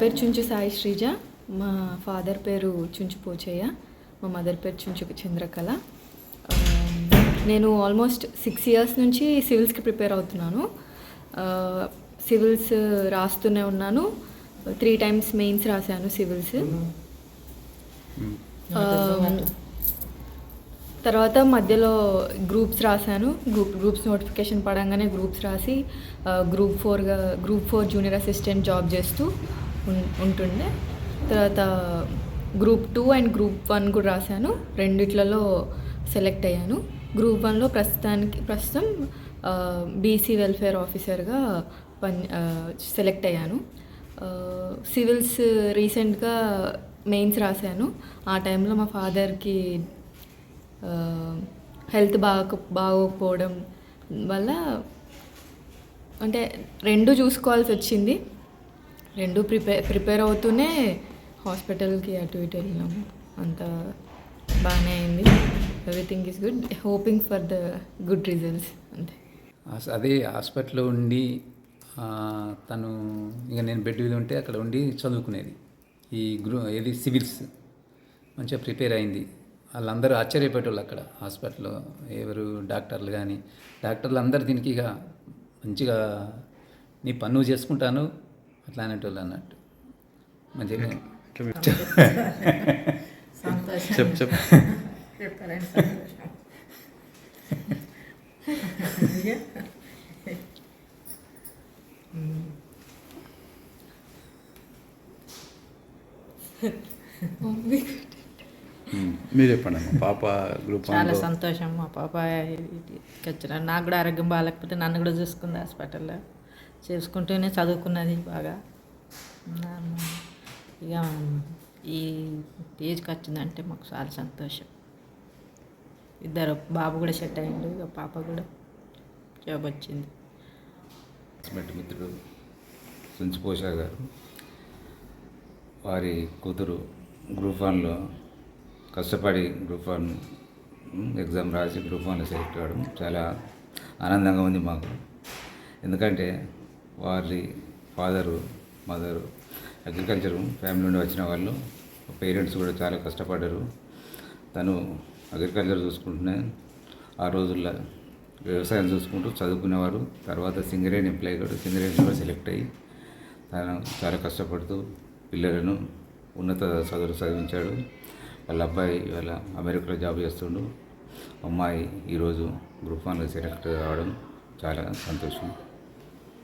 పేరు చుంచు సాయి శ్రీజ. మా ఫాదర్ పేరు చుంచు పోచయ్య. మా మదర్ పేరు చుంచు చంద్రకళ. నేను ఆల్మోస్ట్ సిక్స్ ఇయర్స్ నుంచి సివిల్స్కి ప్రిపేర్ అవుతున్నాను. సివిల్స్ రాస్తూనే ఉన్నాను. త్రీ టైమ్స్ మెయిన్స్ రాశాను సివిల్స్. తర్వాత మధ్యలో గ్రూప్స్ రాశాను. గ్రూప్ గ్రూప్స్ నోటిఫికేషన్ పడంగానే గ్రూప్స్ రాసి group ఫోర్గా group four junior assistant job చేస్తూ ఉంటుండే. తర్వాత group two and group one కూడా రాశాను. రెండిట్లలో సెలెక్ట్ అయ్యాను. గ్రూప్ వన్లో ప్రస్తుతానికి ప్రస్తుతం బీసీ వెల్ఫేర్ ఆఫీసర్గా పని సెలెక్ట్ అయ్యాను. సివిల్స్ రీసెంట్గా మెయిన్స్ రాశాను. ఆ టైంలో మా ఫాదర్కి హెల్త్ బాగో బాగోకపోవడం వల్ల అంటే రెండు చూసుకోవాల్సి వచ్చింది. రెండు ప్రిపేర్ ప్రిపేర్ అవుతూనే హాస్పిటల్కి అటు ఇటు వెళ్ళినాము అంత బాగానే అయింది. Everything is good hoping for the good results అంతే. హాస్- అదే హాస్పిటల్లో ఉండి తను ఇక నేను బెడ్ మీద ఉంటే అక్కడ ఉండి చదువుకునేది. ఈ గ్రూ ఏది సివిల్స్ మంచిగా ప్రిపేర్ అయింది. వాళ్ళందరూ ఆశ్చర్యపేటోళ్ళు అక్కడ హాస్పిటల్లో. ఎవరు డాక్టర్లు కానీ డాక్టర్లు అందరు దీనికి ఇక మంచిగా నీ పన్ను చేసుకుంటాను అట్లా అనేటోళ్ళు అన్నట్టు మంచిగా చెప్పు చెప్పు మీరు చెప్పండి అమ్మా పాప గ్రూప్ చాలా సంతోషం మా పాప నాకు కూడా ఆరోగ్యం బాగాలేకపోతే నన్ను కూడా చూసుకుంది హాస్పిటల్లో చేసుకుంటూనే చదువుకున్నది బాగా. ఇక ఈ ఏజ్కి వచ్చిందంటే మాకు చాలా సంతోషం. ఇద్దరు బాబు కూడా సెట్ అయ్యిండు ఇక పాప కూడా జాబ్ వచ్చింది. క్లాస్మేట్ మిత్రుడు సుంచిపోషా గారు వారి కూతురు గ్రూప్ వన్లో కష్టపడి గ్రూప్ వన్ ఎగ్జామ్ రాసి గ్రూప్ వన్లో సెలెక్ట్ అవ్వడం చాలా ఆనందంగా ఉంది మాకు. ఎందుకంటే వారి ఫాదరు మదరు అగ్రికల్చర్ ఫ్యామిలీ నుండి వచ్చిన వాళ్ళు పేరెంట్స్ కూడా చాలా కష్టపడ్డారు. తను అగ్రికల్చర్ చూసుకుంటూనే ఆ రోజుల్లో వ్యవసాయం చూసుకుంటూ చదువుకునేవారు. తర్వాత సింగరేణి ఎంప్లాయ్ కూడా సింగరేణి కూడా సెలెక్ట్ అయ్యి తను చాలా కష్టపడుతూ పిల్లలను ఉన్నత చదువులు చదివించాడు. వాళ్ళ అబ్బాయి వాళ్ళ అమెరికాలో జాబ్ చేస్తుండు. అమ్మాయి ఈరోజు గ్రూప్ వన్లో సెలెక్ట్ కావడం చాలా సంతోషం.